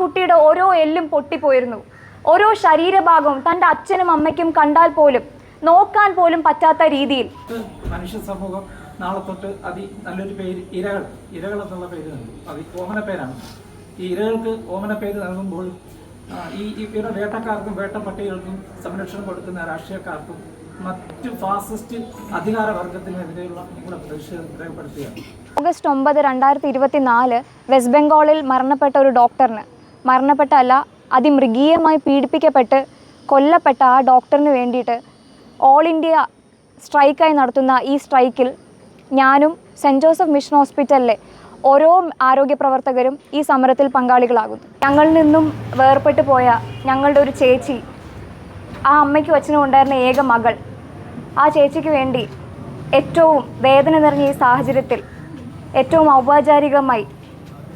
കുട്ടിയുടെ ഓരോ എല്ലും പൊട്ടിപ്പോയിരുന്നു. ഓരോ ശരീരഭാഗവും തന്റെ അച്ഛനും അമ്മയ്ക്കും കണ്ടാൽ പോലും നോക്കാൻ പോലും പറ്റാത്ത രീതിയിൽ. മനുഷ്യ സമൂഹം നാളെ തൊട്ട് അതി നല്ലൊരു പേര് ഇരകൾ ഇരകൾ എന്നുള്ള പേര് നൽകും. അത് ഓമന പേരാണ്. ഈ ഇരകൾക്ക് ഓമന പേര് നൽകുമ്പോൾ ഈ ഈ ഇവരുടെ വേട്ടക്കാർക്കും വേട്ടപ്പട്ടികൾക്കും സംരക്ഷണം കൊടുക്കുന്ന രാഷ്ട്രീയക്കാർക്കും മറ്റ് ഫാസിസ്റ്റ് അധികാര വർഗത്തിനെതിരെയുള്ള നിങ്ങളുടെ പ്രതിഷേധം രേഖപ്പെടുത്തുകയാണ്. ഓഗസ്റ്റ് ഒമ്പത് രണ്ടായിരത്തി ഇരുപത്തി നാല് വെസ്റ്റ് ബംഗാളിൽ മരണപ്പെട്ട ഒരു ഡോക്ടറിന് മരണപ്പെട്ടല്ല അതിമൃഗീയമായി പീഡിപ്പിക്കപ്പെട്ട് കൊല്ലപ്പെട്ട ആ ഡോക്ടറിന് വേണ്ടിയിട്ട് ഓൾ ഇന്ത്യ സ്ട്രൈക്കായി നടത്തുന്ന ഈ സ്ട്രൈക്കിൽ ഞാനും സെന്റ് ജോസഫ് മിഷൻ ഹോസ്പിറ്റലിലെ ഓരോ ആരോഗ്യ പ്രവർത്തകരും ഈ സമരത്തിൽ പങ്കാളികളാകുന്നു. ഞങ്ങളിൽ നിന്നും വേർപെട്ടു പോയ ഞങ്ങളുടെ ഒരു ചേച്ചി ആ അമ്മയ്ക്കും അച്ഛനും ഉണ്ടായിരുന്ന ഏക മകൾ ആ ചേച്ചിക്ക് വേണ്ടി ഏറ്റവും വേദന നിറഞ്ഞ ഈ സാഹചര്യത്തിൽ ഏറ്റവും ഔപചാരികമായി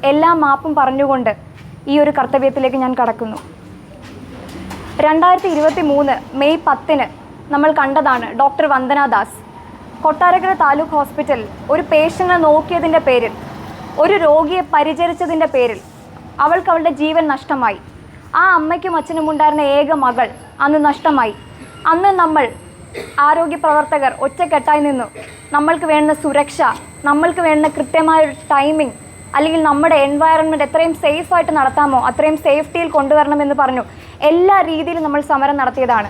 എല്ലാ മാപ്പും പറഞ്ഞുകൊണ്ട് ഈ ഒരു കർത്തവ്യത്തിലേക്ക് ഞാൻ കടക്കുന്നു. രണ്ടായിരത്തി ഇരുപത്തി മൂന്ന് മെയ് പത്തിന് നമ്മൾ കണ്ടതാണ് ഡോക്ടർ വന്ദന ദാസ് കൊട്ടാരക്കര താലൂക്ക് ഹോസ്പിറ്റൽ ഒരു പേഷ്യനെ നോക്കിയതിന്റെ പേരിൽ ഒരു രോഗിയെ പരിചരിച്ചതിന്റെ പേരിൽ അവൾക്ക് അവളുടെ ജീവൻ നഷ്ടമായി. ആ അമ്മയ്ക്കും അച്ഛനും ഉണ്ടായിരുന്ന ഏക മകൾ അന്ന് നഷ്ടമായി. അന്ന് നമ്മൾ ആരോഗ്യ പ്രവർത്തകർ ഒറ്റക്കെട്ടായി നിന്നു. നമ്മൾക്ക് വേണ്ട സുരക്ഷ നമ്മൾക്ക് വേണ്ട കൃത്യമായ ടൈമിംഗ് അല്ലെങ്കിൽ നമ്മുടെ എൻവയറൺമെന്റ് എത്രയും സേഫായിട്ട് നടത്താമോ അത്രയും സേഫ്റ്റിയിൽ കൊണ്ടുവരണമെന്ന് പറഞ്ഞു എല്ലാ രീതിയിലും നമ്മൾ സമരം നടത്തിയതാണ്.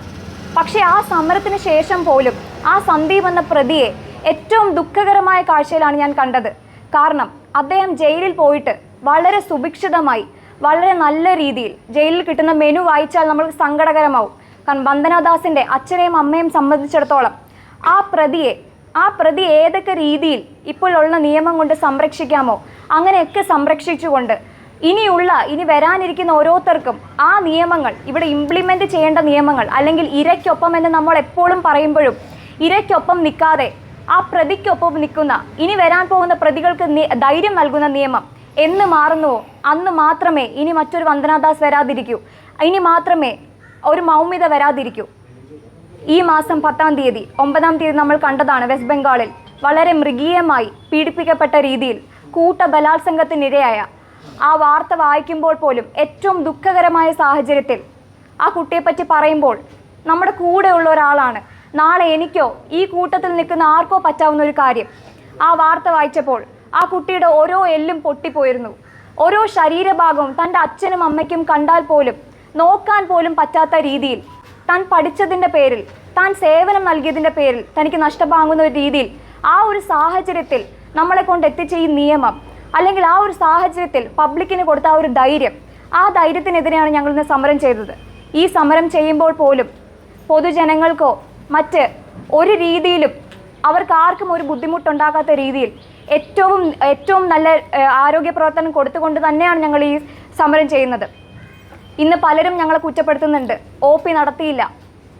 പക്ഷേ ആ സമരത്തിന് ശേഷം പോലും ആ സന്ദീപ് എന്ന പ്രതിയെ ഏറ്റവും ദുഃഖകരമായ കാഴ്ചയിലാണ് ഞാൻ കണ്ടത്. കാരണം അദ്ദേഹം ജയിലിൽ പോയിട്ട് വളരെ സുഭിക്ഷിതമായി വളരെ നല്ല രീതിയിൽ ജയിലിൽ കിട്ടുന്ന മെനു വായിച്ചാൽ നമ്മൾ സങ്കടകരമാവും. കാരണം വന്ദനാദാസിന്റെ അച്ഛനെയും അമ്മയും സംബന്ധിച്ചിടത്തോളം ആ പ്രതിയെ ആ പ്രതി ഏതൊക്കെ രീതിയിൽ ഇപ്പോഴുള്ള നിയമം കൊണ്ട് സംരക്ഷിക്കാമോ അങ്ങനെയൊക്കെ സംരക്ഷിച്ചുകൊണ്ട് ഇനിയുള്ള ഇനി വരാനിരിക്കുന്ന ഓരോരുത്തർക്കും ആ നിയമങ്ങൾ ഇവിടെ ഇംപ്ലിമെന്റ് ചെയ്യേണ്ട നിയമങ്ങൾ അല്ലെങ്കിൽ ഇരയ്ക്കൊപ്പം എന്ന് നമ്മൾ എപ്പോഴും പറയുമ്പോഴും ഇരയ്ക്കൊപ്പം നിൽക്കാതെ ആ പ്രതിക്കൊപ്പം നിൽക്കുന്ന ഇനി വരാൻ പോകുന്ന പ്രതികൾക്ക് ധൈര്യം നൽകുന്ന നിയമം എന്ന് മാറുന്നുവോ അന്ന് മാത്രമേ ഇനി മറ്റൊരു വന്ദനാദാസ് വരാതിരിക്കൂ. ഇനി മാത്രമേ ഒരു മൗമ്യത വരാതിരിക്കൂ. ഈ മാസം പത്താം തീയതി ഒമ്പതാം തീയതി നമ്മൾ കണ്ടതാണ് വെസ്റ്റ് ബംഗാളിൽ വളരെ മൃഗീയമായി പീഡിപ്പിക്കപ്പെട്ട രീതിയിൽ കൂട്ട ബലാത്സംഗത്തിനിരയായ ആ വാർത്ത വായിക്കുമ്പോൾ പോലും ഏറ്റവും ദുഃഖകരമായ സാഹചര്യത്തിൽ ആ കുട്ടിയെപ്പറ്റി പറയുമ്പോൾ നമ്മുടെ കൂടെയുള്ള ഒരാളാണ്. നാളെ എനിക്കോ ഈ കൂട്ടത്തിൽ നിൽക്കുന്ന ആർക്കോ പറ്റാവുന്ന ഒരു കാര്യം. ആ വാർത്ത വായിച്ചപ്പോൾ ആ കുട്ടിയുടെ ഓരോ എല്ലും പൊട്ടിപ്പോയിരുന്നു. ഓരോ ശരീരഭാഗവും തന്റെ അച്ഛനും അമ്മയ്ക്കും കണ്ടാൽ പോലും നോക്കാൻ പോലും പറ്റാത്ത രീതിയിൽ താൻ പഠിച്ചതിന്റെ പേരിൽ താൻ സേവനം നൽകിയതിന്റെ പേരിൽ തനിക്ക് നഷ്ടമാകുന്ന ഒരു രീതിയിൽ ആ ഒരു സാഹചര്യത്തിൽ നമ്മളെ കൊണ്ട് എത്തിച്ച ഈ നിയമം അല്ലെങ്കിൽ ആ ഒരു സാഹചര്യത്തിൽ പബ്ലിക്കിന് കൊടുത്ത ആ ഒരു ധൈര്യം ആ ധൈര്യത്തിനെതിരെയാണ് ഞങ്ങൾ ഇന്ന് സമരം ചെയ്തത്. ഈ സമരം ചെയ്യുമ്പോൾ പോലും പൊതുജനങ്ങൾക്കോ മറ്റ് ഒരു രീതിയിലും അവർക്ക് ആർക്കും ഒരു ബുദ്ധിമുട്ടുണ്ടാകാത്ത രീതിയിൽ ഏറ്റവും ഏറ്റവും നല്ല ആരോഗ്യ പ്രവർത്തനം കൊടുത്തുകൊണ്ട് തന്നെയാണ് ഞങ്ങൾ ഈ സമരം ചെയ്യുന്നത്. ഇന്ന് പലരും ഞങ്ങളെ കുറ്റപ്പെടുത്തുന്നുണ്ട്. ഒ പി നടത്തിയില്ല.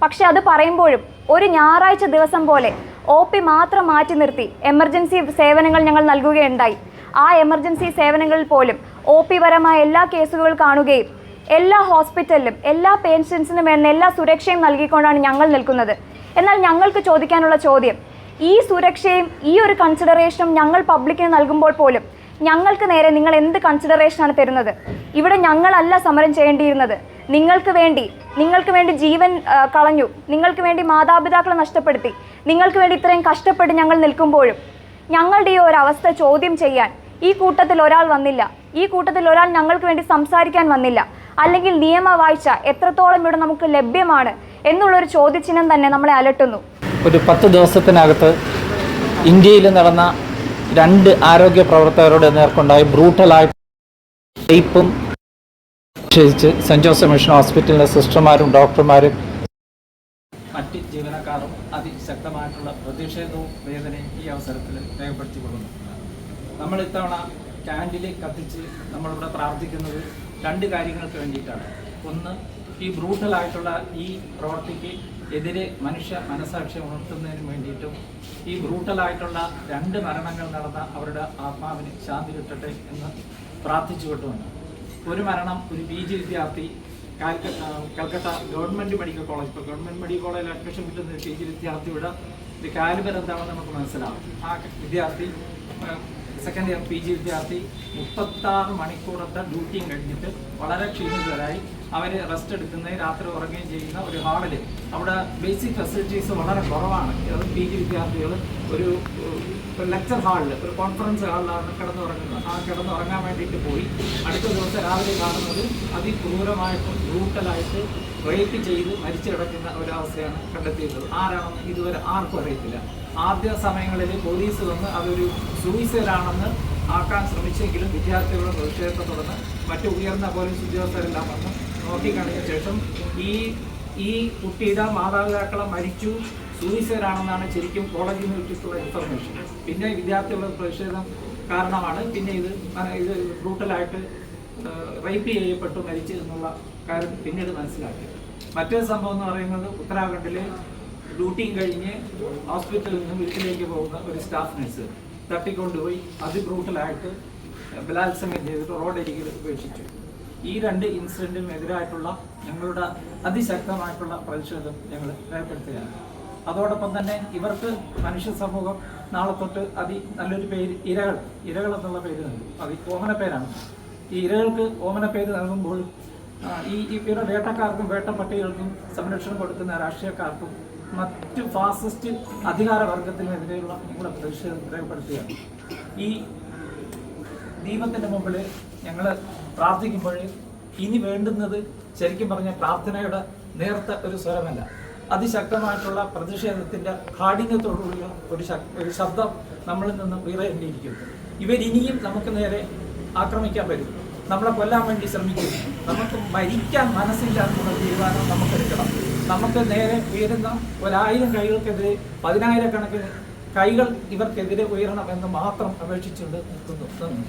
പക്ഷെ അത് പറയുമ്പോഴും ഒരു ഞായറാഴ്ച ദിവസം പോലെ ഒ പി മാത്രം മാറ്റി നിർത്തി. എമർജൻസി സേവനങ്ങൾ ഞങ്ങൾ നൽകുകയുണ്ടായി. ആ എമർജൻസി സേവനങ്ങളിൽ പോലും ഒ പി പരമായ എല്ലാ കേസുകൾ കാണുകയും എല്ലാ ഹോസ്പിറ്റലിലും എല്ലാ പേഷ്യൻസിനും വേണ്ട എല്ലാ സുരക്ഷയും നൽകിക്കൊണ്ടാണ് ഞങ്ങൾ നിൽക്കുന്നത്. എന്നാൽ ഞങ്ങൾക്ക് ചോദിക്കാനുള്ള ചോദ്യം ഈ സുരക്ഷയും ഈ ഒരു കൺസിഡറേഷനും ഞങ്ങൾ പബ്ലിക്കിന് നൽകുമ്പോൾ പോലും ഞങ്ങൾക്ക് നേരെ നിങ്ങൾ എന്ത് കൺസിഡറേഷനാണ് തരുന്നത്? ഇവിടെ ഞങ്ങളല്ല സമരം ചെയ്യേണ്ടിയിരുന്നത്. നിങ്ങൾക്ക് വേണ്ടി നിങ്ങൾക്ക് വേണ്ടി ജീവൻ കളഞ്ഞു. നിങ്ങൾക്ക് വേണ്ടി മാതാപിതാക്കളെ നഷ്ടപ്പെടുത്തി. നിങ്ങൾക്ക് വേണ്ടി ഇത്രയും കഷ്ടപ്പെട്ട് ഞങ്ങൾ നിൽക്കുമ്പോഴും ഞങ്ങളുടെ ഈ ഒരു അവസ്ഥ ചോദ്യം ചെയ്യാൻ ഈ കൂട്ടത്തിൽ ഒരാൾ വന്നില്ല. ഈ കൂട്ടത്തിൽ ഒരാൾ ഞങ്ങൾക്ക് വേണ്ടി സംസാരിക്കാൻ വന്നില്ല. അല്ലെങ്കിൽ നിയമവാഴ്ച എത്രത്തോളം ഇവിടെ നമുക്ക് ലഭ്യമാണ് എന്നുള്ളൊരു ചോദ്യചിഹ്നം തന്നെ നമ്മളെ അലട്ടുന്നു. ഒരു പത്ത് ദിവസത്തിനകത്ത് ഇന്ത്യയിൽ നടന്ന രണ്ട് ആരോഗ്യ പ്രവർത്തകരുടെ നേർക്കുണ്ടായ ബ്രൂട്ടലായ റേപ്പും നിഷേധിച്ച് സെന്റ് ജോസഫ് മിഷൻ ഹോസ്പിറ്റലിലെ സിസ്റ്റർമാരും ഡോക്ടർമാരും മറ്റ് ജീവനക്കാരും അതിശക്തമായിട്ടുള്ള പ്രതിഷേധവും വേദനയും ഈ അവസരത്തിൽ രേഖപ്പെടുത്തിക്കൊള്ളുന്നു. നമ്മൾ ഇത്തവണ ക്യാൻഡിൽ കത്തിച്ച് നമ്മളിവിടെ പ്രാർത്ഥിക്കുന്നത് രണ്ട് കാര്യങ്ങൾക്ക് വേണ്ടിയിട്ടാണ്. ഒന്ന് ഈ ബ്രൂട്ടലായിട്ടുള്ള ഈ പ്രവൃത്തിക്ക് എതിരെ മനുഷ്യ മനസാക്ഷി ഉണർത്തുന്നതിന് വേണ്ടിയിട്ടും ഈ ബ്രൂട്ടലായിട്ടുള്ള രണ്ട് മരണങ്ങൾ നടന്ന അവരുടെ ആത്മാവിന് ശാന്തി കിട്ടട്ടെ എന്ന് പ്രാർത്ഥിച്ചുകൊണ്ടുമാണ് ഒരു മരണം ഒരു പി ജി വിദ്യാർത്ഥി കൽക്കട്ട ഗവൺമെന്റ് മെഡിക്കൽ കോളേജ് ഇപ്പോൾ ഗവൺമെന്റ് മെഡിക്കൽ കോളേജിൽ അഡ്മിഷൻ കിട്ടുന്ന ഒരു പി ജി വിദ്യാർത്ഥിയുടെ ഒരു കാലിബർ എന്താണെന്ന് നമുക്ക് മനസ്സിലാവും. ആ വിദ്യാർത്ഥി സെക്കൻഡ് ഇയർ പി ജി വിദ്യാർത്ഥി മുപ്പത്താറ് മണിക്കൂറത്തെ ഡ്യൂട്ടിയും കഴിഞ്ഞിട്ട് വളരെ ക്ഷീണിതരായി അവർ റെസ്റ്റ് എടുക്കുന്നതിന് രാത്രി ഉറങ്ങുകയും ചെയ്യുന്ന ഒരു ഹാളിൽ. അവിടെ ബേസിക് ഫെസിലിറ്റീസ് വളരെ കുറവാണ്. അത് പി ജി വിദ്യാർത്ഥികൾ ഒരു ലെക്ചർ ഹാളിൽ ഒരു കോൺഫറൻസ് ഹാളിലാണ് കിടന്നുറങ്ങുന്നത്. ആ കിടന്നുറങ്ങാൻ വേണ്ടിയിട്ട് പോയി അടുത്ത ദിവസം രാവിലെ കാണുന്നത് അതിക്രൂരമായിട്ടും ബ്രൂട്ടലായിട്ട് റേപ്പ് ചെയ്ത് മരിച്ചു കിടക്കുന്ന ഒരവസ്ഥയാണ് കണ്ടെത്തിയിട്ടുള്ളത്. ആരാണെന്ന് ഇതുവരെ ആർക്കും അറിയത്തില്ല. ആദ്യ സമയങ്ങളിൽ പോലീസ് വന്ന് അതൊരു സൂയിസൈഡാണെന്ന് ആക്കാൻ ശ്രമിച്ചെങ്കിലും വിദ്യാർത്ഥികളുടെ പ്രതിഷേധത്തെ തുടർന്ന് മറ്റു ഉയർന്ന പോലീസ് ഉദ്യോഗസ്ഥരെല്ലാം വന്ന് നോക്കിക്കണിഞ്ഞ ശേഷം ഈ ഈ കുട്ടിയുടെ മാതാപിതാക്കളെ മരിച്ചു സൂയിസൈഡ് ആണെന്നാണ് ശരിക്കും കോളേജിൽ നിന്ന് കിട്ടിയിട്ടുള്ള ഇൻഫർമേഷൻ പിന്നെ വിദ്യാർത്ഥികളുടെ പ്രതിഷേധം കാരണമാണ്. പിന്നെ ഇത് ഇത് ബ്രൂട്ടലായിട്ട് റേപ്പ് ചെയ്യപ്പെട്ടു മരിച്ചു എന്നുള്ള കാര്യം പിന്നീട് മനസ്സിലാക്കി. മറ്റൊരു സംഭവം എന്ന് പറയുന്നത് ഉത്തരാഖണ്ഡിലെ ഡ്യൂട്ടിയും കഴിഞ്ഞ് ഹോസ്പിറ്റലിൽ നിന്ന് വീട്ടിലേക്ക് പോകുന്ന ഒരു സ്റ്റാഫ് നഴ്സ് തട്ടിക്കൊണ്ടുപോയി. അതിബ്രൂട്ടലായിട്ട് ബലാത്സംഗം ചെയ്തിട്ട് റോഡരികിൽ ഉപേക്ഷിച്ചു. ഈ രണ്ട് ഇൻസിഡന്റിനും എതിരായിട്ടുള്ള ഞങ്ങളുടെ അതിശക്തമായിട്ടുള്ള പ്രതിഷേധം ഞങ്ങൾ രേഖപ്പെടുത്തുകയാണ്. അതോടൊപ്പം തന്നെ ഇവർക്ക് മനുഷ്യ സമൂഹം നാളെ തൊട്ട് അതി നല്ലൊരു പേര് ഇരകൾ ഇരകൾ എന്നുള്ള പേര് നൽകും. അത് ഓമന പേരാണ്. ഈ ഇരകൾക്ക് ഓമന പേര് നൽകുമ്പോൾ ഈ ഇവരുടെ വേട്ടക്കാർക്കും വേട്ടപ്പട്ടികൾക്കും സംരക്ഷണം കൊടുക്കുന്ന രാഷ്ട്രീയക്കാർക്കും മറ്റ് ഫാസിസ്റ്റ് അധികാരവർഗത്തിനെതിരെയുള്ള ഞങ്ങളുടെ പ്രതിഷേധം രേഖപ്പെടുത്തുകയാണ്. ഈ ദീപത്തിന്റെ മുമ്പിൽ ഞങ്ങൾ പ്രാർത്ഥിക്കുമ്പോൾ ഇനി വേണ്ടുന്നത് ശരിക്കും പറഞ്ഞ പ്രാർത്ഥനയുടെ നേർത്ത ഒരു സ്വരമല്ല. അതിശക്തമായിട്ടുള്ള പ്രതിഷേധത്തിന്റെ കാഠിന്യത്തോടുള്ള ഒരു ഒരു ശബ്ദം നമ്മളിൽ നിന്ന് ഉയരേണ്ടിയിരിക്കുന്നു ഇവരിനിയും നമുക്ക് നേരെ ആക്രമിക്കാൻ വരും. നമ്മളെ കൊല്ലാൻ വേണ്ടി ശ്രമിക്കും. നമുക്ക് മരിക്കാൻ മനസ്സില്ല എന്നുള്ള തീരുമാനം നമുക്കെടുക്കണം. നമുക്ക് നേരെ ഉയരുന്ന ഒരായിരം കൈകൾക്കെതിരെ പതിനായിരക്കണക്കിന് കൈകൾ ഇവർക്കെതിരെ ഉയരണം എന്ന് മാത്രം അപേക്ഷിച്ചുകൊണ്ട് നിൽക്കുന്നു.